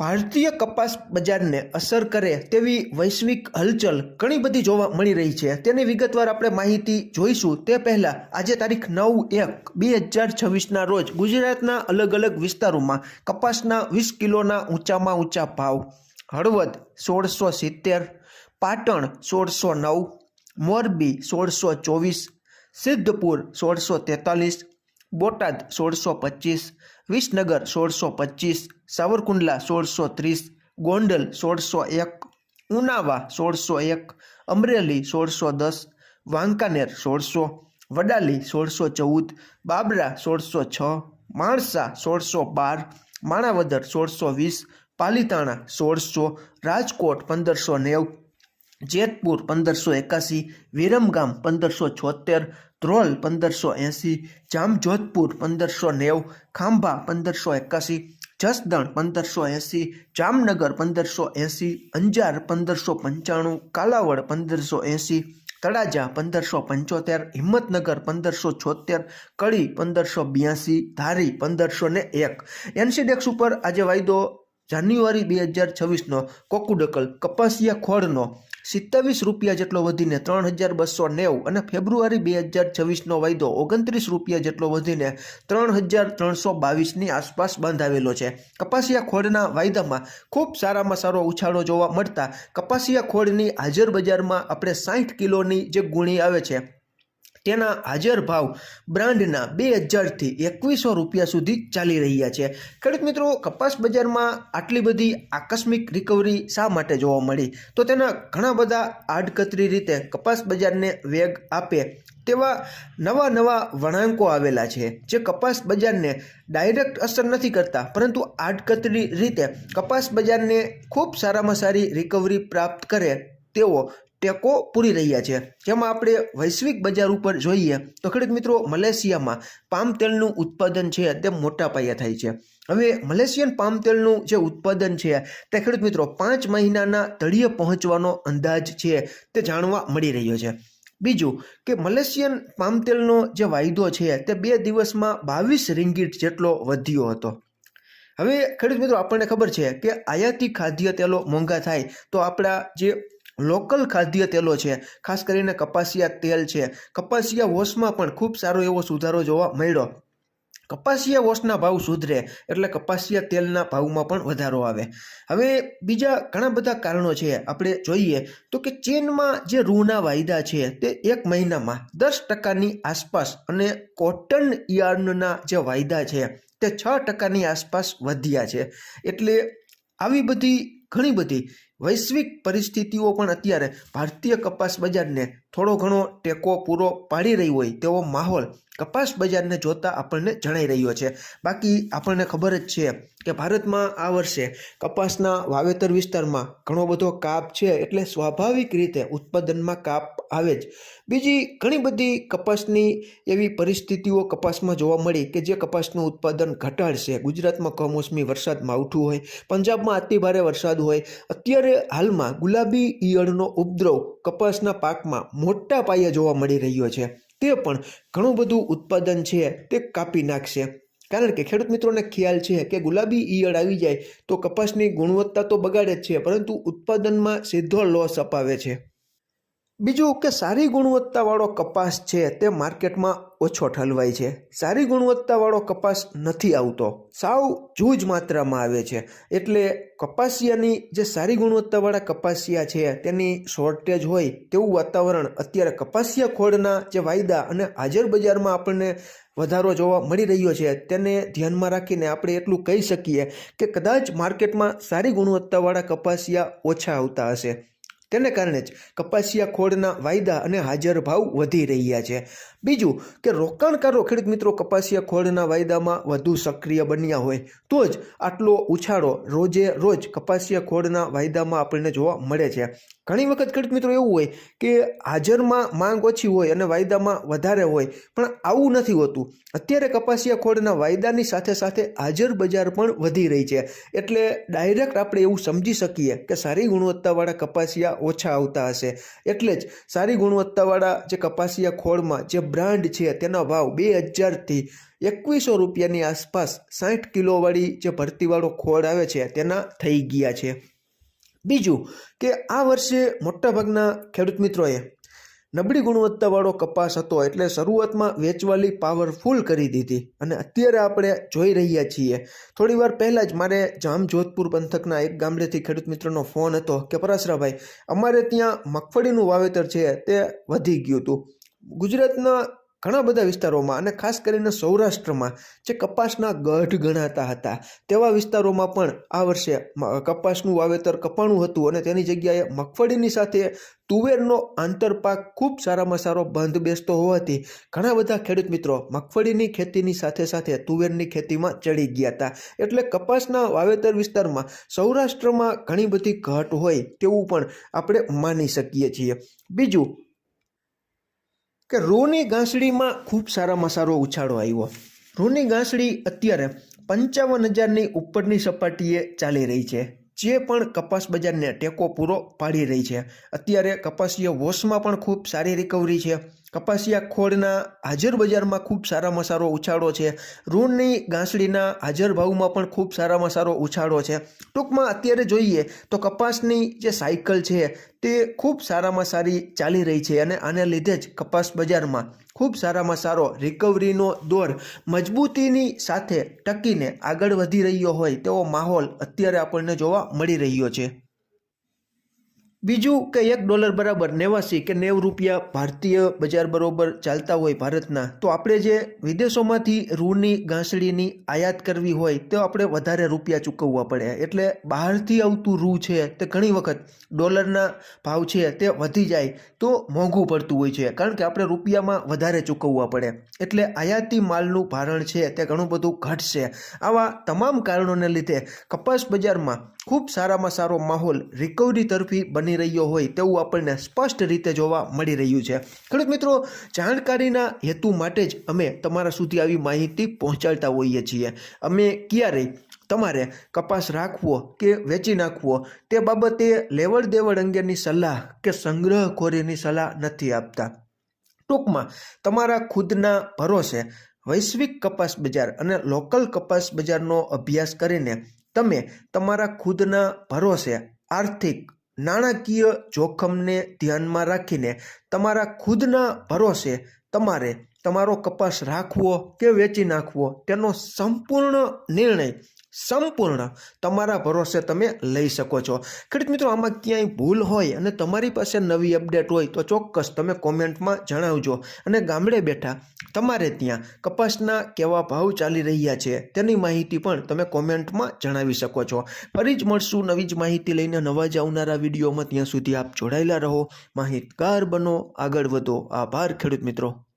ભારતીય કપાસ બજારને અસર કરે તેવી વૈશ્વિક હલચલ ઘણી બધી જોવા મળી રહી છે. તેની વિગતવાર આપણે માહિતી જોઈશું. તે પહેલાં, આજે તારીખ નવ એક બે હજાર છવ્વીસના રોજ ગુજરાતના અલગ અલગ વિસ્તારોમાં કપાસના વીસ કિલોના ઊંચામાં ઊંચા ભાવ. હળવદ સોળસો સિત્તેર, પાટણ સોળસો નવ, મોરબી સોળસો ચોવીસ, સિદ્ધપુર સોળસો તેતાલીસ, બોટાદ સોળસો પચીસ, વિસનગર સોળસો પચીસ સાવરકુંડલા સોળસો ત્રીસ, ગોંડલ સોળસો એક, ઉનાવા સોળસો એક, અમરેલી સોળસો દસ, વાંકાનેર સોળસો, વડાલી સોળસો ચૌદ, બાબરા સોળસો છ, માણસા સોળસો બાર, માણાવદર સોળસો વીસ, પાલીતાણા સોળસો, રાજકોટ પંદરસો નેવ, જેતપુર પંદરસો એકાસી, વિરમગામ પંદરસો છોતેર, ધ્રોલ પંદરસો એંસી, જામજોધપુર પંદરસો નેવ, ખાંભા પંદરસો એકાસી જસદણ પંદરસો એંસી, જામનગર પંદરસો એંસી, અંજાર પંદરસો પંચાણું, કાલાવડ પંદરસો એંસી, તળાજા પંદરસો પંચોતેર, હિંમતનગર પંદરસો છોતેર, કડી પંદરસો બ્યાસી, ધારી પંદરસો ને એક. એનસીડેક્સ ઉપર આજે વાયદો જાન્યુઆરી બે હજાર છવ્વીસનો કોકુડકલ કપાસિયા ખોળનો સિત્તાવીસ રૂપિયા જેટલો વધીને ત્રણ હજાર બસો નેવું અને ફેબ્રુઆરી બે હજાર છવ્વીસનો વાયદો ઓગણત્રીસ રૂપિયા જેટલો વધીને ત્રણ હજાર ત્રણસો બાવીસની આસપાસ બંધાવેલો છે. કપાસિયા ખોળના વાયદામાં ખૂબ સારામાં સારો ઉછાળો જોવા મળતા કપાસિયા ખોળની હાજર બજારમાં આપણે સાઠ કિલોની જે ગુણી આવે છે તેના હાજર ભાવ બ્રાન્ડના બે હજારથી એકવીસો રૂપિયા સુધી ચાલી રહ્યા છે. ખેડૂત મિત્રો, કપાસ બજારમાં આટલી બધી આકસ્મિક રિકવરી શા માટે જોવા મળી? તો તેના ઘણા બધા આડકતરી રીતે કપાસ બજારને વેગ આપે તેવા નવા નવા વણાંકો આવેલા છે, જે કપાસ બજારને ડાયરેક્ટ અસર નથી કરતા. પરંતુ આડકતરી રીતે કપાસ બજારને ખૂબ સારામાં સારી રિકવરી પ્રાપ્ત કરે તેવો ટેકો પૂરી રહ્યા છે. જેમાં આપણે વૈશ્વિક બજાર ઉપર જોઈએ તો ખેડૂત મિત્રો મલેશિયામાં પામ તેલનું ઉત્પાદન છે તે મોટા પાયે થાય છે. હવે મલેશિયન પામ તેલનું જે ઉત્પાદન છે તે ખેડૂત મિત્રો પાંચ મહિનાના તળિયે પહોંચવાનો અંદાજ છે તે જાણવા મળી રહ્યો છે. બીજું કે મલેશિયન પામ તેલનો જે વાયદો છે તે બે દિવસમાં બાવીસ રિંગીટ જેટલો વધ્યો હતો. હવે ખેડૂત મિત્રો આપણને ખબર છે કે આયાતી ખાદ્ય તેલો મોંઘા થાય તો આપણા જે લોકલ ખાદ્ય તેલો છે. ખાસ કરીને કપાસિયા તેલ છે. કપાસિયા વોશમાં પણ ખૂબ સારો એવો સુધારો જોવા મળ્યો. કપાસિયા વોશના ભાવ સુધરે એટલે કપાસિયા તેલના ભાવમાં પણ વધારો આવે. હવે બીજા ઘણા બધા કારણો છે. આપણે જોઈએ તો કે ચીનમાં જે ઋણના વાયદા છે તે એક મહિનામાં દસ ટકાની આસપાસ અને કોટન યાર્નના જે વાયદા છે તે છ ટકાની આસપાસ વધ્યા છે. એટલે આવી બધી ઘણી બધી વૈશ્વિક પરિસ્થિતિઓ પણ અત્યારે ભારતીય કપાસ બજારને થોડો ઘણો ટેકો પૂરો પાડી રહી હોય તેવો માહોલ કપાસ બજારને જોતા આપણને જણાઈ રહ્યો છે. બાકી આપણને ખબર જ છે કે ભારતમાં આ વર્ષે કપાસના વાવેતર વિસ્તારમાં ઘણો બધો કાપ છે એટલે સ્વાભાવિક રીતે ઉત્પાદનમાં કાપ આવે જ. બીજી ઘણી બધી કપાસની એવી પરિસ્થિતિઓ કપાસમાં જોવા મળી કે જે કપાસનું ઉત્પાદન ઘટાડશે. ગુજરાતમાં કમોસમી વરસાદ માવઠું હોય, પંજાબમાં અતિભારે વરસાદ હોય. અત્યારે હાલમાં ગુલાબી ઈયળનો ઉપદ્રવ કપાસના પાકમાં મોટા પાયે જોવા મળી રહ્યો છે. તે પણ ઘણું બધું ઉત્પાદન છે તે કાપી નાખશે. કારણ કે ખેડૂત મિત્રોને ખ્યાલ છે કે ગુલાબી ઈયળ આવી જાય તો કપાસની ગુણવત્તા તો બગાડે જ છે, પરંતુ ઉત્પાદનમાં સીધો લોસ અપાવે છે. બીજું કે સારી ગુણવત્તાવાળો કપાસ છે તે માર્કેટમાં ઓછો ઠલવાય છે. સારી ગુણવત્તાવાળો કપાસ નથી આવતો. સાવ જૂજ માત્રામાં આવે છે. એટલે કપાસિયાની જે સારી ગુણવત્તાવાળા કપાસિયા છે તેની શોર્ટેજ હોય તેવું વાતાવરણ અત્યારે કપાસિયા ખોળના જે વાયદા અને હાજર બજારમાં આપણને વધારો જોવા મળી રહ્યો છે તેને ધ્યાનમાં રાખીને આપણે એટલું કહી શકીએ કે કદાચ માર્કેટમાં સારી ગુણવત્તાવાળા કપાસિયા ઓછા આવતા હશે. તેને કારણે જ કપાસિયા ખોળના વાયદા અને હાજર ભાવ વધી રહ્યા છે. બીજું કે રોકાણકારો ખેડૂત મિત્રો કપાસિયા ખોળના વાયદામાં વધુ સક્રિય બન્યા હોય તો જ આટલો ઉછાળો રોજે રોજ કપાસિયા ખોળના વાયદામાં આપણને જોવા મળે છે. ઘણી વખત ખેડૂત મિત્રો એવું હોય કે હાજરમાં માંગ ઓછી હોય અને વાયદામાં વધારે હોય પણ આવું નથી હોતું. અત્યારે કપાસિયા ખોળના વાયદાની સાથે સાથે હાજર બજાર પણ વધી રહી છે. એટલે ડાયરેક્ટ આપણે એવું સમજી શકીએ કે સારી ગુણવત્તાવાળા કપાસિયા ઓછા આવતા હશે. એટલે જ સારી ગુણવત્તાવાળા જે કપાસિયા ખોળમાં જે બ્રાન્ડ છે, તેનો ભાવ બે હજારથી એકવીસો રૂપિયાની આસપાસ સાઠ કિલોવાળી જે ભરતીવાળો ખોળ આવે છે, તેના થઈ ગયા છે. બીજું કે આ વર્ષે મોટાભાગના ખેડૂત મિત્રોએ નબળી ગુણવત્તાવાળો કપાસ હતો એટલે શરૂઆતમાં વેચવાલી પાવરફુલ કરી દીધી અને અત્યારે આપણે જોઈ રહ્યા છીએ. થોડી વાર પહેલાં જ મારે જામ જોધપુર પંથકના એક ગામડેથી ખેડૂત મિત્રનો ફોન હતો કે, પરાશરાભાઈ, અમારે ત્યાં મગફળીનું વાવેતર છે, તે વધી ગયું હતું. ગુજરાતના ઘણા બધા વિસ્તારોમાં અને ખાસ કરીને સૌરાષ્ટ્રમાં જે કપાસના ગઢ ગણાતા હતા, તેવા વિસ્તારોમાં પણ આ વર્ષે કપાસનું વાવેતર કપાણું હતું અને તેની જગ્યાએ મગફળીની સાથે તુવેરનો આંતરપાક ખૂબ સારામાં સારો બંધ બેસતો હોવાથી ઘણા બધા ખેડૂત મિત્રો મગફળીની ખેતીની સાથે સાથે તુવેરની ખેતીમાં ચડી ગયા હતા. એટલે કપાસના વાવેતર વિસ્તારમાં સૌરાષ્ટ્રમાં ઘણી બધી ઘટ હોય તેવું પણ આપણે માની શકીએ છીએ. બીજું કે રૂની ગાંસડીમાં ખૂબ સારામાં સારો ઉછાળો આવ્યો. રૂની ગાંસડી અત્યારે પંચાવન હજારની ઉપરની સપાટીએ ચાલી રહી છે, જે પણ કપાસ બજારને ટેકો પૂરો પાડી રહી છે. અત્યારે કપાસીય વોશમાં પણ ખૂબ સારી રિકવરી છે. કપાસિયા ખોળના હાજર બજારમાં ખૂબ સારામાં સારો ઉછાળો છે. ઋણની ગાંસડીના હાજર ભાવમાં પણ ખૂબ સારામાં સારો ઉછાળો છે. ટૂંકમાં અત્યારે જોઈએ તો કપાસની જે સાયકલ છે તે ખૂબ સારામાં સારી ચાલી રહી છે અને આને લીધે જ કપાસ બજારમાં ખૂબ સારામાં સારો રિકવરીનો દોર મજબૂતીની સાથે ટકીને આગળ વધી રહ્યો હોય તેવો માહોલ અત્યારે આપણને જોવા મળી રહ્યો છે. બીજું કે એક ડોલર બરાબર નેવાસી કે નેવ રૂપિયા ભારતીય બજાર બરોબર ચાલતા હોય ભારતના, તો આપણે જે વિદેશોમાંથી રૂની ગાંસડીની આયાત કરવી હોય, તો આપણે વધારે રૂપિયા ચૂકવવા પડે. એટલે બહારથી આવતું રૂ છે તે ઘણી વખત ડોલરના ભાવ છે તે વધી જાય તો મોંઘું પડતું હોય છે, કારણ કે આપણે રૂપિયામાં વધારે ચૂકવવા પડે. એટલે આયાતી માલનું ભારણ છે તે ઘણું બધું ઘટશે. આવા તમામ કારણોને લીધે કપાસ બજારમાં ખૂબ સારામાં સારો માહોલ રિકવરી તરફી બની રહ્યો હોય તેવું આપણને સ્પષ્ટ રીતે જોવા મળી રહ્યું છે. ખેડૂત મિત્રો, જાણકારીના હેતુ માટે જ અમે તમારા સુધી આવી માહિતી પહોંચાડતા હોઈએ છીએ. અમે ક્યારેય તમારે કપાસ રાખવો કે વેચી નાખવો તે બાબતે લેવડ દેવડ અંગેની સલાહ કે સંગ્રહખોરીની સલાહ નથી આપતા. ટૂંકમાં, તમારા ખુદના ભરોસે વૈશ્વિક કપાસ બજાર અને લોકલ કપાસ બજારનો અભ્યાસ કરીને તમે તમારા ખુદના ભરોસે આર્થિક નાણાકીય જોખમને ધ્યાનમાં રાખીને તમારા ખુદના ભરોસે તમારે તમારો કપાસ રાખવો કે વેચી નાખવો તેનો સંપૂર્ણ નિર્ણય સંપૂર્ણ તમારા ભરોસે તમે લઈ શકો છો. ખેડૂત મિત્રો, આમાં ક્યાંય ભૂલ હોય અને તમારી પાસે નવી અપડેટ હોય તો ચોક્કસ તમે કોમેન્ટમાં જણાવજો. અને ગામડે બેઠા તમારે ત્યાં કપાસના કેવા ભાવ ચાલી રહ્યા છે તેની માહિતી પણ તમે કોમેન્ટમાં જણાવી શકો છો. ફરી જ મળશું નવી જ માહિતી લઈને નવા જ આવનારા વિડીયોમાં. ત્યાં સુધી આપ જોડાયેલા રહો. માહિતગાર બનો. આગળ વધો. આભાર ખેડૂત મિત્રો.